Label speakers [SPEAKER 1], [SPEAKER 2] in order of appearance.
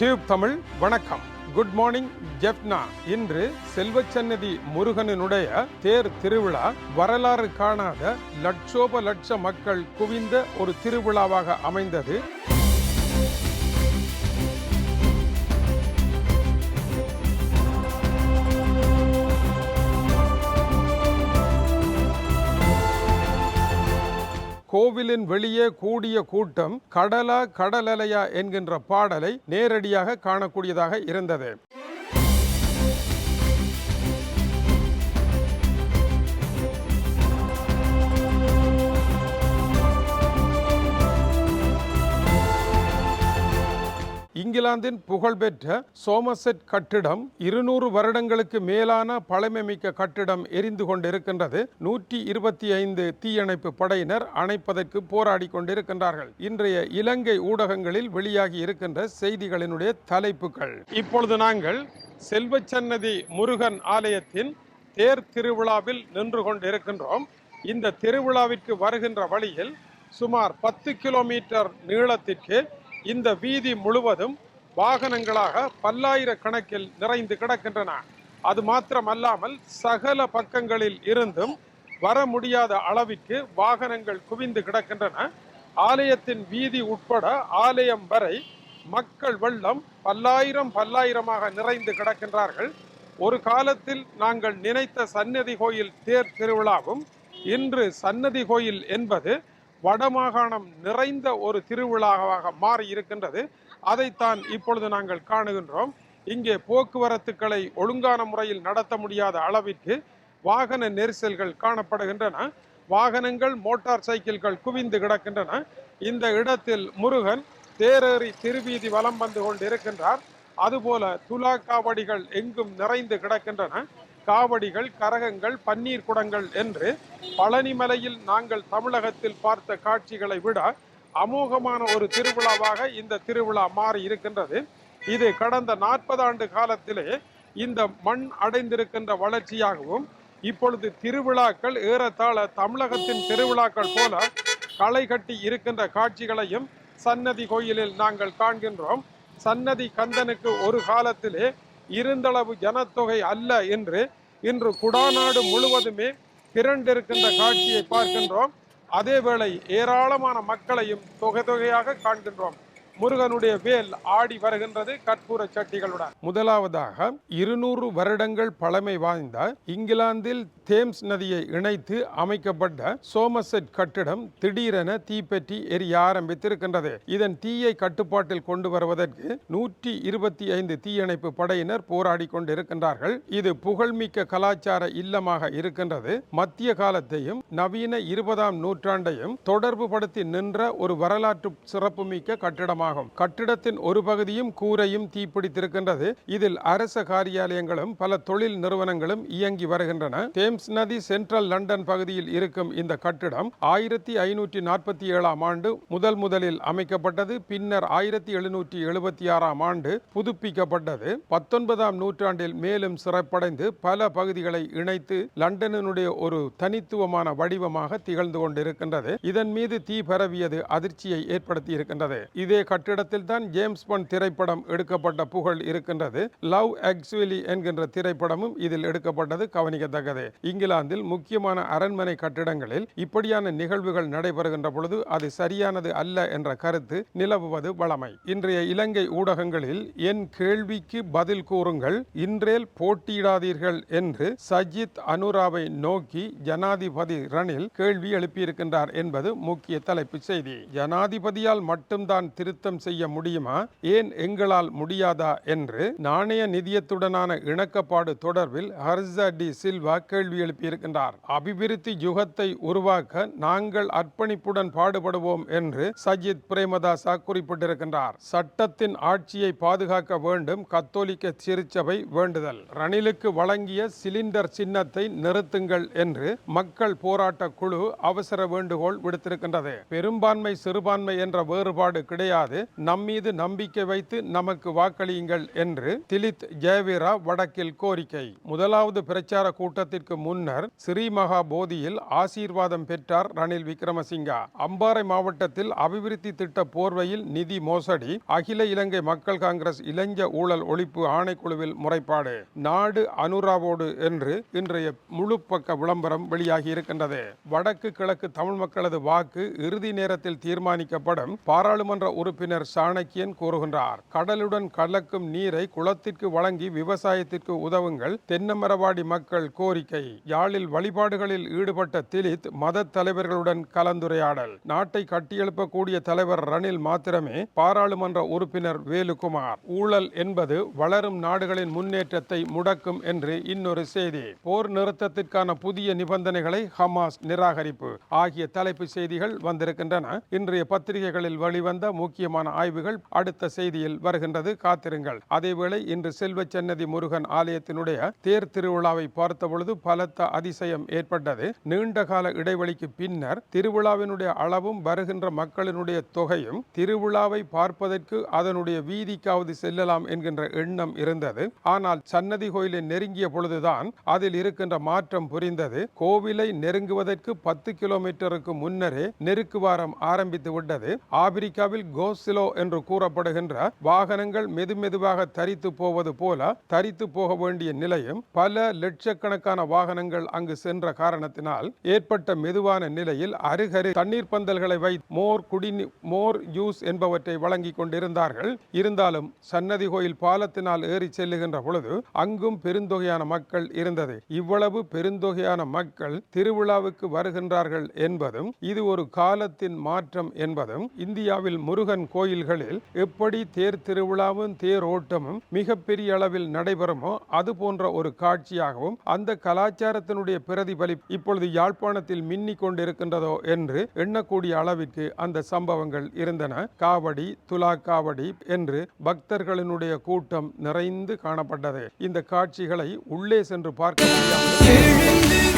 [SPEAKER 1] Tube Tamil வணக்கம். Good morning Jaffna இன்று செல்வச்சன்னதி முருகனினுடைய தேர் திருவிழா. வரலாறு காணாத லட்சோப லட்ச மக்கள் குவிந்த ஒரு திருவிழாவாக அமைந்தது. கோவிலின் வெளியே கூடிய கூட்டம் கடலா கடலலையா என்கின்ற பாடலை நேரடியாக காணக்கூடியதாக இருந்தது. இங்கிலாந்தின் புகழ்பெற்ற சோமசெட் கட்டிடம் இருநூறு வருடங்களுக்கு மேலான பழமைமிக்க கட்டிடம் எரிந்து கொண்டிருக்கின்றது. நூற்றி இருபத்தி ஐந்து தீயணைப்பு படையினர் அணைப்பதற்கு போராடி கொண்டிருக்கின்றார்கள். இன்றைய இலங்கை ஊடகங்களில் வெளியாகி இருக்கின்ற செய்திகளினுடைய தலைப்புகள். இப்பொழுது நாங்கள் செல்வச்சன்னதி முருகன் ஆலயத்தின் தேர் திருவிழாவில் நின்று கொண்டிருக்கின்றோம். இந்த திருவிழாவிற்கு வருகின்ற வழியில் சுமார் பத்து கிலோமீட்டர் நீளத்திற்கு இந்த வீதி முழுவதும் வாகனங்களாக பல்லாயிரக்கணக்கில் நிறைந்து கிடக்கின்றன. அது மாத்திரமல்லாமல் சகல பக்கங்களில் இருந்தும் வர முடியாத அளவிற்கு வாகனங்கள் குவிந்து கிடக்கின்றன. ஆலயத்தின் வீதி உட்பட ஆலயம் வரை மக்கள் வெள்ளம் பல்லாயிரம் பல்லாயிரமாக நிறைந்து கிடக்கின்றார்கள். ஒரு காலத்தில் நாங்கள் நினைத்த சன்னதி கோயில் தேர் திருவிழாவும் இன்று சன்னதி கோயில் என்பது வடமாகாணம் நிறைந்த ஒரு திருவிழாவாக மாறி இருக்கின்றது. அதைத்தான் இப்பொழுது நாங்கள் காணுகின்றோம். இங்கே போக்குவரத்துக்களை ஒழுங்கான முறையில் நடத்த முடியாத அளவிற்கு வாகன நெரிசல்கள் காணப்படுகின்றன. வாகனங்கள் மோட்டார் சைக்கிள்கள் குவிந்து கிடக்கின்றன. இந்த இடத்தில் முருகன் தேரேறி திருவீதி வலம் வந்து கொண்டிருக்கின்றார். அதுபோல துலா காவடிகள் எங்கும் நிறைந்து கிடக்கின்றன. காவடிகள் கரகங்கள் பன்னீர் குடங்கள் என்று பழனிமலையில் நாங்கள் தமிழகத்தில் பார்த்த காட்சிகளை விட அமோகமான ஒரு திருவிழாவாக இந்த திருவிழா மாறி இருக்கின்றது. இது கடந்த நாற்பது ஆண்டு காலத்திலே இந்த மண் அடைந்திருக்கின்ற வளர்ச்சியாகவும் இப்பொழுது திருவிழாக்கள் ஏறத்தாழ தமிழகத்தின் திருவிழாக்கள் போல களை கட்டி இருக்கின்ற காட்சிகளையும் சன்னதி கோயிலில் நாங்கள் காண்கின்றோம். சன்னதி கந்தனுக்கு ஒரு காலத்திலே இருந்தளவு ஜனத்தொகை அல்ல என்று இன்று குடாநாடு முழுவதுமே திரண்டிருக்கின்ற காட்சியை பார்க்கின்றோம். அதேவேளை ஏராளமான மக்களையும் தொகை தொகையாக காண்கின்றோம். முருகனுடைய வேல் ஆடி வருகின்றது கற்பூர சட்டிகளுடன். முதலாவதாக இருநூறு வருடங்கள் பழமை வாய்ந்த இங்கிலாந்தில் தேம்ஸ் நதியை இணைத்து அமைக்கப்பட்ட சோமசெட் கட்டிடம் திடீரென தீப்பற்றி எரிய ஆரம்பித்திருக்கின்றது. இதன் தீயை கட்டுப்பாட்டில் கொண்டு வருவதற்கு நூற்றி இருபத்தி ஐந்து தீயணைப்பு படையினர் போராடி கொண்டிருக்கின்றார்கள். இது புகழ்மிக்க கலாச்சார இல்லமாக இருக்கின்றது. மத்திய காலத்தையும் நவீன இருபதாம் நூற்றாண்டையும் தொடர்பு படுத்தி நின்ற ஒரு வரலாற்று சிறப்புமிக்க காரணமாகும் கட்டிடத்தின் ஒரு பகுதியும் கூரையும் தீப்பிடித்திருக்கின்றது. இதில் அரச காரியாலயங்களும் பல தொழில் நிறுவனங்களும் இயங்கி வருகின்றன. தேம்ஸ் நதி சென்ட்ரல் லண்டன் பகுதியில் இருக்கும் இந்த கட்டிடம் ஆயிரத்தி ஐநூற்றி நாற்பத்தி ஏழாம் ஆண்டு முதல் முதலில் அமைக்கப்பட்டது. பின்னர் ஆயிரத்தி எழுநூற்றி எழுபத்தி ஆறாம் ஆண்டு புதுப்பிக்கப்பட்டது. பத்தொன்பதாம் நூற்றாண்டில் மேலும் சிறப்படைந்து பல பகுதிகளை இணைத்து லண்டனினுடைய ஒரு தனித்துவமான வடிவமாக திகழ்ந்து கொண்டிருக்கின்றது. இதன் மீது தீ பரவியது அதிர்ச்சியை ஏற்படுத்தி இருக்கின்றது இதே கட்டிடத்தில் தான் ஜேம்ஸ் பாண்ட் திரைப்படம் எடுக்கப்பட்ட புகழ் இருக்கின்றது. லவ் ஆக்சுவலி என்கின்ற திரைப்படமும் இதில் எடுக்கப்பட்டது. கவனிக்கத்தக்கது. இங்கிலாந்தில் முக்கியமான அரண்மனை கட்டிடங்களில் இப்படியான நிகழ்வுகள் நடைபெறுகின்ற பொழுது அது சரியானது அல்ல என்ற கருத்து நிலவுவது வளமை இன்றைய இலங்கை ஊடகங்களில் என் கேள்விக்கு பதில் கூறுங்கள். இன்றேல் போட்டியிடாதீர்கள் என்று சஜித் அனுராவை நோக்கி ஜனாதிபதி ரணில் கேள்வி எழுப்பியிருக்கின்றார் என்பது முக்கிய தலைப்பு செய்தி. ஜனாதிபதியால் மட்டும்தான் திருத்த திருத்தம் செய்ய முடியுமா? ஏன் எங்களால் முடியாதா? என்று நாணய நிதியத்துடனான இணக்கப்பாடு தொடர்பில் ஹர்சா டி சில்வா கேள்வி எழுப்பியிருக்கின்றார். அபிவிருத்தி யுகத்தை உருவாக்க நாங்கள் அர்ப்பணிப்புடன் பாடுபடுவோம் என்று சஜித் பிரேமதாசா குறிப்பிட்டிருக்கின்றார். சட்டத்தின் ஆட்சியை பாதுகாக்க வேண்டும் கத்தோலிக்க திருச்சபை வேண்டுதல். ரணிலுக்கு வழங்கிய சிலிண்டர் சின்னத்தை நிறுத்துங்கள் என்று மக்கள் போராட்ட குழு அவசர வேண்டுகோள் விடுத்திருக்கின்றது. பெரும்பான்மை சிறுபான்மை என்ற வேறுபாடு கிடையாது. கிடையாது நம்மீது நம்பிக்கை வைத்து நமக்கு வாக்களியுங்கள் என்று திலித் ஜெயவீரா வடக்கில் கோரிக்கை. முதலாவது பிரச்சார கூட்டத்திற்கு முன்னர் ஸ்ரீமகா போதியில் ஆசீர்வாதம் பெற்றார் ரணில் விக்ரமசிங்கா. அம்பாறை மாவட்டத்தில் அபிவிருத்தி திட்ட போர்வையில் நிதி மோசடி அகில இலங்கை மக்கள் காங்கிரஸ் இளைஞ ஊழல் ஒழிப்பு ஆணைக்குழுவில் முறைப்பாடு நாடு அனுராவோடு என்று இன்றைய முழு பக்க விளம்பரம் வெளியாகி இருக்கின்றது. வடக்கு கிழக்கு தமிழ் மக்களது வாக்கு இறுதி நேரத்தில் தீர்மானிக்கப்படும். பாராளுமன்ற உறுப்பினர் பின்னர் சாணக்கியன் கூறுகின்றார் கடலுடன் கலக்கும் நீரை குளத்திற்கு வழங்கி விவசாயத்திற்கு உதவுங்கள் தென்னமரவாடி மக்கள் கோரிக்கை. யாழில் வழிபாடுகளில் ஈடுபட்ட திலித் மத தலைவர்களுடன் கலந்துரையாடல். நாட்டை கட்டியெழுப்பக்கூடிய தலைவர் ரணில் மாத்திரமே பாராளுமன்ற உறுப்பினர் வேலுகுமார். ஊழல் என்பது வளரும் நாடுகளின் முன்னேற்றத்தை முடக்கும் என்று இன்னொரு செய்தி. போர் நிறுத்தத்திற்கான புதிய நிபந்தனைகளை ஹமாஸ் நிராகரிப்பு. ஆகிய தலைப்பு செய்திகள் வந்திருக்கின்றன. இன்றைய பத்திரிகைகளில் வெளிவந்த முக்கிய முக்கியமான ஆய்வுகள் அடுத்த செய்தியில் வருகின்றது. காத்திருங்கள். அதேவேளை இன்று செல்வ சன்னதி முருகன் ஆலயத்தினுடைய தேர் திருவிழாவை பார்த்தபொழுது பலத்த அதிசயம் ஏற்பட்டது. நீண்ட கால இடைவெளிக்கு பின்னர் திருவிழாவினுடைய அளவும் வருகின்ற மக்களினுடைய தொகையும் திருவிழாவை பார்ப்பதற்கு அதனுடைய வீதிக்காவது செல்லலாம் என்கின்ற எண்ணம் இருந்தது. ஆனால் சன்னதி கோயிலை நெருங்கிய பொழுதுதான் அதில் இருக்கின்ற மாற்றம் புரிந்தது. கோவிலை நெருங்குவதற்கு பத்து கிலோமீட்டருக்கு முன்னரே நெருக்குவாரம் ஆரம்பித்து விட்டது. ஆப்பிரிக்காவில் கோசிலோ என்று கூறப்படுகின்ற வாகனங்கள் மெதுமெதுவாக தரித்து போவது போல தரித்து போக வேண்டிய நிலையும் பல லட்சக்கணக்கான வாகனங்கள் அங்கு சென்ற காரணத்தினால் ஏற்பட்ட மெதுவான நிலையில் அருகரு தண்ணீர் பந்தல்களை வை மோர் குடிநீ மோர் ஜூஸ் என்பவற்றை வழங்கி கொண்டிருந்தார்கள். இருந்தாலும் சன்னதி கோயில் பாலத்தினால் ஏறி செல்லுகின்ற பொழுது அங்கும் பெருந்தொகையான மக்கள் இருந்தது. இவ்வளவு பெருந்தொகையான மக்கள் திருவிழாவுக்கு வருகின்றார்கள் என்பதும் இது ஒரு காலத்தின் மாற்றம் என்பதும் இந்தியாவில் முருகன் கோயில்களில் எப்படி தேர் திருவிழாவும் தேர் ஓட்டமும் மிகப்பெரிய அளவில் நடைபெறுமோ அது போன்ற ஒரு காட்சியாகவும் அந்த கலாச்சாரத்தினுடைய பிரதிபலிப்பு இப்பொழுது யாழ்ப்பாணத்தில் மின்னிக் கொண்டிருக்கின்றதோ என்று எண்ணக்கூடிய அளவிற்கு அந்த சம்பவங்கள் இருந்தன. காவடி துலா காவடி என்று பக்தர்களினுடைய கூட்டம் நிறைந்து காணப்பட்டது. இந்த காட்சிகளை உள்ளே சென்று பார்க்க
[SPEAKER 2] முடியாது.